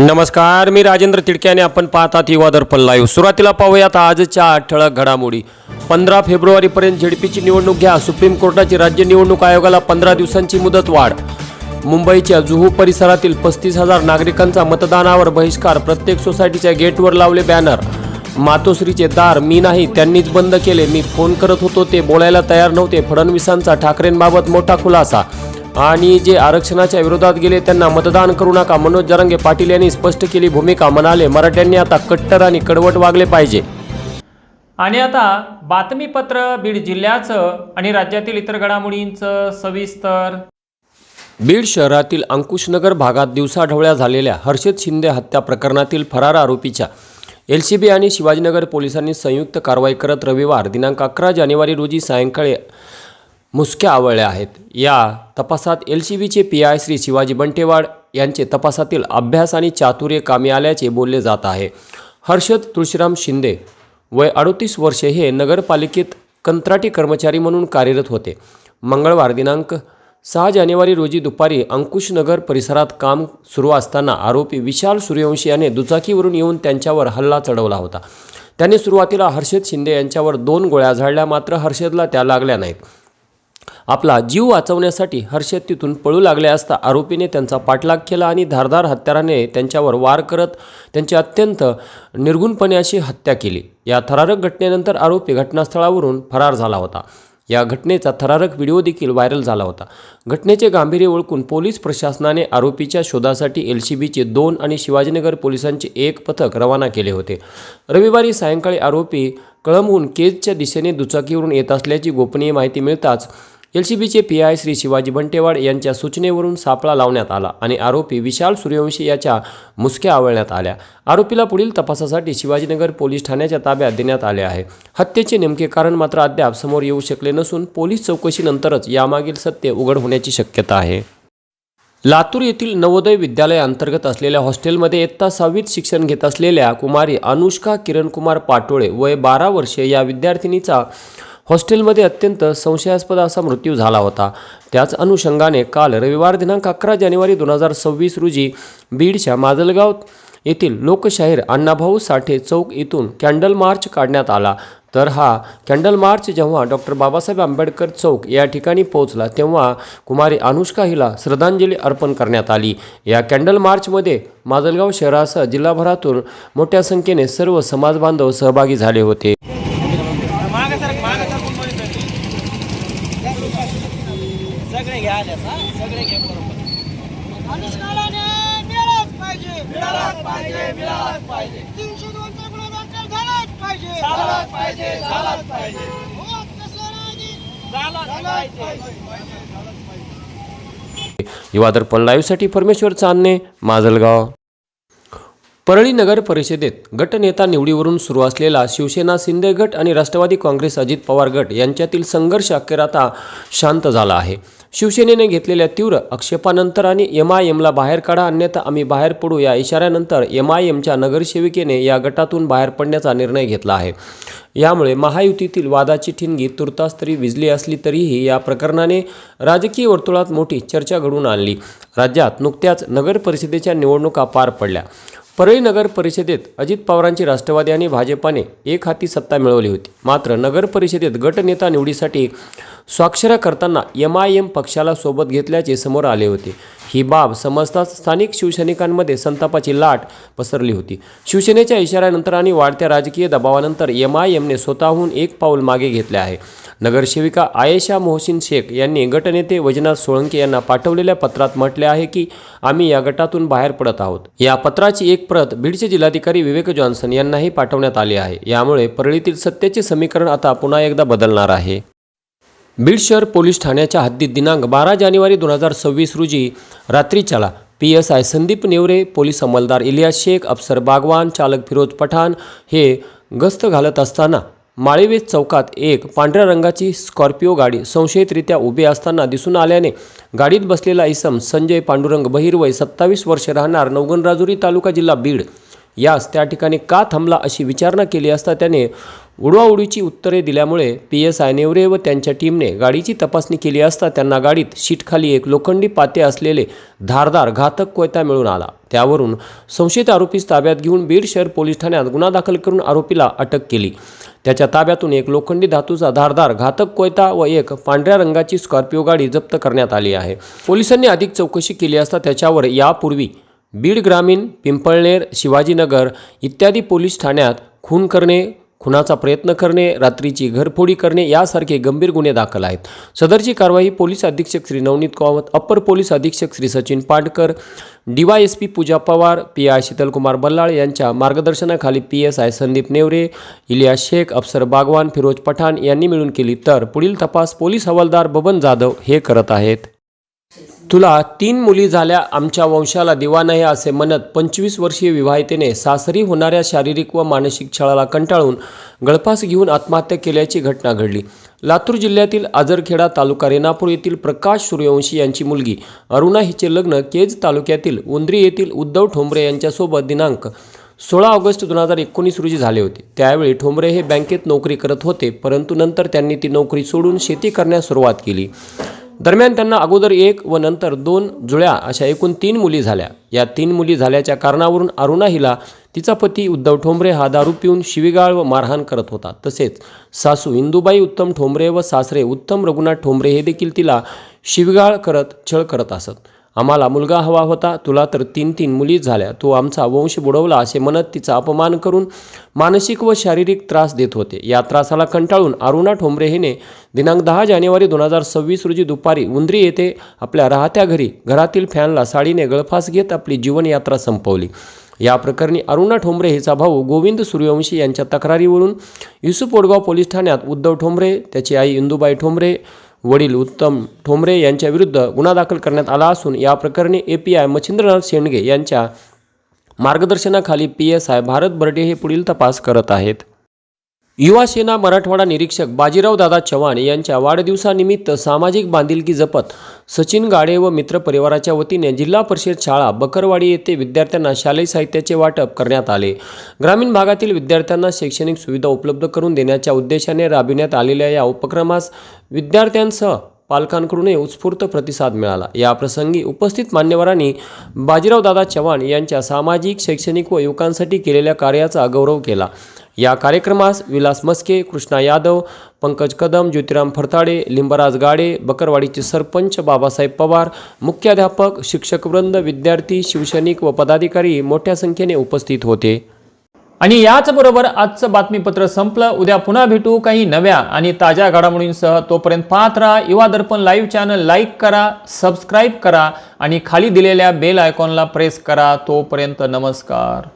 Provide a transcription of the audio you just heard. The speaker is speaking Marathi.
नमस्कार मी राजेंद्र तिडक्याने आपण पाहतात युवा दर्पण लाईव्ह सुरुवातीला पाहूयात आजच्या आठ ठळक घडामोडी. पंधरा फेब्रुवारीपर्यंत झेडपीची निवडणूक घ्या. सुप्रीम कोर्टाची राज्य निवडणूक आयोगाला पंधरा दिवसांची मुदत वाढ. मुंबईच्या जुहू परिसरातील पस्तीस हजार नागरिकांचा मतदानावर बहिष्कार. प्रत्येक सोसायटीच्या गेटवर लावले बॅनर. मातोश्रीचे दार मी नाही त्यांनीच बंद केले. मी फोन करत होतो ते बोलायला तयार नव्हते. फडणवीसांचा ठाकरेंबाबत मोठा खुलासा. आणि जे आरक्षणाच्या विरोधात गेले त्यांना मतदान करू नका. मनोज जरांगे पाटील यांनी स्पष्ट केली भूमिका. म्हणाले मराठ्यांनी आता कट्टर आणि कडवट वागले पाहिजे. आणि आता बातमीपत्र बीड जिल्ह्याचं आणि राज्यातील इतर घडामोडींचं सविस्तर. बीड शहरातील अंकुशनगर भागात दिवसाढवळ्या झालेल्या हर्षद शिंदे हत्या प्रकरणातील फरार आरोपीच्या एल सी बी आणि शिवाजीनगर पोलिसांनी संयुक्त कारवाई करत रविवार दिनांक अकरा जानेवारी रोजी सायंकाळी मुसक्या आवळल्या आहेत. या तपासात एल सी बीचे पी आय श्री शिवाजी बंटेवाड यांचे तपासातील अभ्यास आणि चातुर्य कामी आल्याचे बोलले जात आहे. हर्षद तुळशीराम शिंदे वय अडोतीस वर्षे हे नगरपालिकेत कंत्राटी कर्मचारी म्हणून कार्यरत होते. मंगळवार दिनांक सहा जानेवारी रोजी दुपारी अंकुशनगर परिसरात काम सुरू असताना आरोपी विशाल सूर्यवंशी याने दुचाकीवरून येऊन त्यांच्यावर हल्ला चढवला होता. त्याने सुरुवातीला हर्षद शिंदे यांच्यावर दोन गोळ्या झाडल्या मात्र हर्षदला त्या लागल्या नाहीत. आपला जीव वाचवण्यासाठी हर्षद तिथून पळू लागले असता आरोपीने त्यांचा पाठलाग केला आणि धारदार हत्याराने त्यांच्यावर वार करत त्यांची अत्यंत निर्गुणपणे अशी हत्या केली. या थरारक घटनेनंतर आरोपी घटनास्थळावरून फरार झाला होता. या घटनेचा थरारक व्हिडिओ देखील व्हायरल झाला होता. घटनेचे गांभीर्य ओळखून पोलीस प्रशासनाने आरोपीच्या शोधासाठी एल सी बीचे दोन आणि शिवाजीनगर पोलिसांचे एक पथक रवाना केले होते. रविवारी सायंकाळी आरोपी कळंबहून केजच्या दिशेने दुचाकीवरून येत असल्याची गोपनीय माहिती मिळताच एल सी बीचे पी आय श्री शिवाजी बंटेवाड यांच्या सूचनेवरून सापळा लावण्यात आला आणि आरोपी विशाल सूर्यवंशी याच्या मुसक्या आवळण्यात आल्या. आरोपीला पुढील तपासासाठी शिवाजीनगर पोलीस ठाण्याच्या ताब्यात देण्यात आले आहे. हत्येचे नेमके कारण मात्र अद्याप समोर येऊ शकले नसून पोलीस चौकशीनंतरच यामागील सत्य उघड होण्याची शक्यता आहे. लातूर येथील नवोदय विद्यालय अंतर्गत असलेल्या हॉस्टेलमध्ये इयत्ता सहावीत शिक्षण घेत असलेल्या कुमारी अनुष्का किरणकुमार पाटोळे वय बारा वर्षे या विद्यार्थिनीचा हॉस्टेलमध्ये अत्यंत संशयास्पद असा मृत्यू झाला होता. त्याच अनुषंगाने काल रविवार दिनांक अकरा जानेवारी दोन हजार सव्वीस रोजी बीडच्या माजलगाव येथील लोकशाहीर अण्णाभाऊ साठे चौक इथून कॅन्डल मार्च काढण्यात आला. तर हा कॅन्डल मार्च जेव्हा डॉक्टर बाबासाहेब आंबेडकर चौक या ठिकाणी पोहोचला तेव्हा कुमारी अनुष्का हिला श्रद्धांजली अर्पण करण्यात आली. या कॅन्डल मार्चमध्ये माजलगाव शहरासह जिल्हाभरातून मोठ्या संख्येने सर्व समाजबांधव सहभागी झाले होते सगळे घ्या आल्यात, हा? सगळे घ्या बरोबर. मिळालाच पाहिजे. मिळालाच पाहिजे मिळालाच पाहिजे. तीनशे दोनचा गुन्हा दाखल झालाच पाहिजे. झालाच पाहिजे झालाच पाहिजे. हो, तसं नाही. झालाच पाहिजे. युवा दर्पण लाईव्हसाठी परमेश्वर चांदणे माजलगाव. परळी नगर परिषदेत गटनेता निवडीवरून सुरू असलेला शिवसेना शिंदे गट आणि राष्ट्रवादी काँग्रेस अजित पवार गट यांच्यातील संघर्ष अखेर आता शांत झाला आहे. शिवसेनेने घेतलेल्या तीव्र आक्षेपानंतर आणि एम आय एमला बाहेर काढा अन्यथा आम्ही बाहेर पडू या इशाऱ्यानंतर एम आय एमच्या नगरसेविकेने या गटातून बाहेर पडण्याचा निर्णय घेतला आहे. यामुळे महायुतीतील वादाची ठिणगी तुर्तास तरी विजली असली तरीही या प्रकरणाने राजकीय वर्तुळात मोठी चर्चा घडवून आणली. राज्यात नुकत्याच नगर परिषदेच्या निवडणुका पार पडल्या. परळी नगर परिषदेत अजित पवारांची राष्ट्रवादी आणि भाजपाने एक हाती सत्ता मिळवली होती. मात्र नगर परिषदेत गटनेता निवडीसाठी स्वाक्षऱ्या करताना एम आय एम पक्षाला सोबत घेतल्याचे समोर आले होते. ही बाब समजताच स्थानिक शिवसैनिकांमध्ये संतापाची लाट पसरली होती. शिवसेनेच्या इशाऱ्यानंतर आणि वाढत्या राजकीय दबावानंतर एम आय एमने स्वतःहून एक पाऊल मागे घेतले आहे. नगरसेविका आयेशा मोहसिन शेख यांनी गटनेते वैजनाथ सोळंके यांना पाठवलेल्या पत्रात म्हटले आहे की आम्ही या गटातून बाहेर पडत आहोत. या पत्राची एक प्रत बीडचे जिल्हाधिकारी विवेक जॉन्सन यांनाही पाठवण्यात आली आहे. यामुळे परळीतील सत्तेचे समीकरण आता पुन्हा एकदा बदलणार आहे. बीड शहर पोलीस ठाण्याच्या हद्दीत दिनांक बारा जानेवारी दोन हजार सव्वीस रोजी रात्रीच्याला P S I Sandeep Nevare police अंमलदार Ilyas Shaikh Afsar Bagwan चालक फिरोज पठाण हे गस्त घालत असताना माळीवेस चौकात एक पांढऱ्या रंगाची स्कॉर्पिओ गाडी संशयितरित्या उभी असताना दिसून आल्याने गाडीत बसलेला इसम संजय पांडुरंग बहिरवय सत्तावीस वर्ष राहणार नवगण राजुरी तालुका जिल्हा बीड. यास त्या ठिकाणी का थांबला अशी विचारणा केली असता त्याने उडवाउडीची उत्तरे दिल्यामुळे पी एस आय नेवरे व त्यांच्या टीमने गाडीची तपासणी केली असता त्यांना गाडीत शीटखाली एक लोखंडी पाते असलेले धारदार घातक कोयता मिळून आला. त्यावरून संशयित आरोपीस ताब्यात घेऊन बीड शहर पोलीस ठाण्यात गुन्हा दाखल करून आरोपीला अटक केली. त्याच्या ताब्यातून एक लोखंडी धातूचा धारदार घातक कोयता व एक पांढऱ्या रंगाची स्कॉर्पिओ गाडी जप्त करण्यात आली आहे. पोलिसांनी अधिक चौकशी केली असता त्याच्यावर यापूर्वी बीड ग्रामीण पिंपळनेर शिवाजीनगर इत्यादी पोलीस ठाण्यात खून करणे खुनाचा प्रयत्न करणे रात्रीची घरफोडी करणे यासारखे गंभीर गुन्हे दाखल आहेत. सदरची कारवाई पोलीस अधीक्षक श्री नवनीत कावत अप्पर पोलीस अधीक्षक Shri Sachin Padkar DYSP Pooja Pawar P I Sheetalkumar Ballal यांच्या मार्गदर्शनाखाली P S I Sandeep Neware Ilyas Shaikh Afsar Bagwan Firoz Pathan यांनी मिळून केली तर पुढील तपास पोलीस हवालदार बबन जाधव हे करत आहेत. तुला तीन मुली झाल्या आमच्या वंशाला दिवा नाही असे म्हणत पंचवीस वर्षीय विवाहितेने सासरी होणाऱ्या शारीरिक व मानसिक छळाला कंटाळून गळफास घेऊन आत्महत्या केल्याची घटना घडली. लातूर जिल्ह्यातील आजरखेडा तालुका रेणापूर येथील प्रकाश सूर्यवंशी यांची मुलगी अरुणा हिचे लग्न केज तालुक्यातील उंद्री येथील उद्धव ठोंबरे यांच्यासोबत दिनांक सोळा ऑगस्ट दोन हजार एकोणीस रोजी झाले होते. त्यावेळी ठोंबरे हे बँकेत नोकरी करत होते परंतु नंतर त्यांनी ती नोकरी सोडून शेती करण्यास सुरुवात केली. दरम्यान त्यांना अगोदर एक व नंतर दोन जुळ्या अशा एकूण तीन मुली झाल्या. या तीन मुली झाल्याच्या कारणावरून अरुणा हिला तिचा पती उद्धव ठोंबरे हा दारू पिऊन शिवीगाळ व मारहाण करत होता. तसेच सासू इंदुबाई उत्तम ठोंबरे व सासरे उत्तम रघुनाथ ठोंबरे हे देखील तिला शिवीगाळ करत छळ करत असत. आम्हाला मुलगा हवा होता. तुला तर तीन तीन मुली झाल्या. तू आमचा वंश बुडवला असे म्हणत तिचा अपमान करून मानसिक व शारीरिक त्रास देत होते. या त्रासाला कंटाळून अरुणा ठोंबरे हिने दिनांक दहा जानेवारी दोन हजार सव्वीस रोजी दुपारी उंद्री येथे आपल्या राहत्या घरी घरातील फॅनला साडीने गळफास घेत आपली जीवनयात्रा संपवली. या प्रकरणी अरुणा ठोंबरे हिचा भाऊ गोविंद सूर्यवंशी यांच्या तक्रारीवरून युसुफ ओडगाव पोलीस ठाण्यात उद्धव ठोंबरे त्याची आई इंदुबाई ठोंबरे वडील उत्तम ठोंबरे यांच्या विरुद्ध गुन्हा दाखल करण्यात आला असून या प्रकरणी A P I Machhindranath Shendge यांच्या मार्गदर्शनाखाली P S I Bharat Barde हे पुढील तपास करत आहेत. युवा सेना मराठवाडा निरीक्षक बाजीराव दादा चव्हाण यांच्या वाढदिवसानिमित्त सामाजिक बांधिलकी जपत सचिन गाडे व मित्र परिवाराच्या वतीने जिल्हा परिषद शाळा बकरवाडी येथे विद्यार्थ्यांना शालेय साहित्याचे वाटप करण्यात आले. ग्रामीण भागातील विद्यार्थ्यांना शैक्षणिक सुविधा उपलब्ध करून देण्याच्या उद्देशाने राबविण्यात आलेल्या या उपक्रमास विद्यार्थ्यांसह पालकांकडूनही उत्स्फूर्त प्रतिसाद मिळाला. या प्रसंगी उपस्थित मान्यवरांनी बाजीराव दादा चव्हाण यांच्या सामाजिक शैक्षणिक व युवकांसाठी केलेल्या कार्याचा गौरव केला. या कार्यक्रमास विलास मस्के कृष्णा यादव पंकज कदम ज्योतिराम फरताडे लिंबराज गाडे बकरवाडीचे सरपंच बाबासाहेब पवार मुख्याध्यापक शिक्षकवृंद विद्यार्थी शिवसैनिक व पदाधिकारी मोठ्या संख्येने उपस्थित होते. आणि याचबरोबर आजचं बातमीपत्र संपलं. उद्या पुन्हा भेटू काही नव्या आणि ताज्या घडामोडींसह. तोपर्यंत पाहत राहा Yuva Darpan live channel. Like करा सबस्क्राईब करा आणि खाली दिलेल्या बेल आयकॉनला प्रेस करा. तोपर्यंत नमस्कार.